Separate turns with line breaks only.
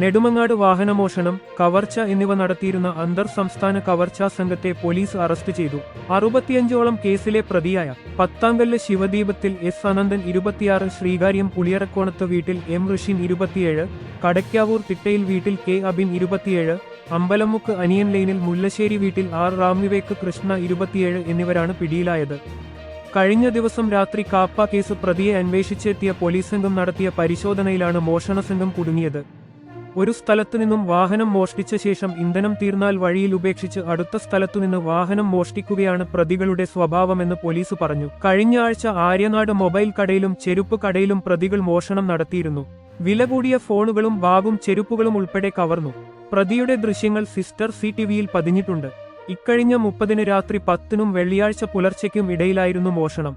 നെടുമങ്ങാട് വാഹനമോഷണം കവർച്ച എന്നിവ നടത്തിയിരുന്ന അന്തർ സംസ്ഥാന കവർച്ചാ സംഘത്തെ പോലീസ് അറസ്റ്റ് ചെയ്തു. അറുപത്തിയഞ്ചോളം കേസിലെ പ്രതിയായ പത്താങ്കല്ല് ശിവദീപത്തിൽ എസ് അനന്തൻ ഇരുപത്തിയാറ് ശ്രീകാര്യം പുളിയറക്കോണത്ത് വീട്ടിൽ എം ഋഷിൻ ഇരുപത്തിയേഴ് കടയ്ക്കാവൂർ തിട്ടയിൽ വീട്ടിൽ കെ അബിൻ ഇരുപത്തിയേഴ് അമ്പലമുക്ക് അനിയൻ ലൈനിൽ മുല്ലശ്ശേരി വീട്ടിൽ ആർ റാംവിവേക്ക് കൃഷ്ണ ഇരുപത്തിയേഴ് എന്നിവരാണ് പിടിയിലായത്. കഴിഞ്ഞ ദിവസം രാത്രി കാപ്പ കേസ് പ്രതിയെ അന്വേഷിച്ചെത്തിയ പോലീസ് സംഘം നടത്തിയ പരിശോധനയിലാണ് മോഷണ സംഘം കുടുങ്ങിയത്. ഒരു സ്ഥലത്തു നിന്നും വാഹനം മോഷ്ടിച്ച ശേഷം ഇന്ധനം തീർന്നാൽ വഴിയിൽ ഉപേക്ഷിച്ച് അടുത്ത സ്ഥലത്തുനിന്ന് വാഹനം മോഷ്ടിക്കുകയാണ് പ്രതികളുടെ സ്വഭാവമെന്ന് പോലീസ് പറഞ്ഞു. കഴിഞ്ഞ ആഴ്ച ആര്യനാട് മൊബൈൽ കടയിലും ചെരുപ്പ് കടയിലും പ്രതികൾ മോഷണം നടത്തിയിരുന്നു. വില കൂടിയ ഫോണുകളും ബാഗും ചെരുപ്പുകളും ഉൾപ്പെടെ കവർന്നു. പ്രതിയുടെ ദൃശ്യങ്ങൾ സിസ്റ്റർ സി ടി വിയിൽ പതിഞ്ഞിട്ടുണ്ട്. ഇക്കഴിഞ്ഞ മുപ്പതിന് രാത്രി പത്തിനും വെള്ളിയാഴ്ച പുലർച്ചയ്ക്കും ഇടയിലായിരുന്നു മോഷണം.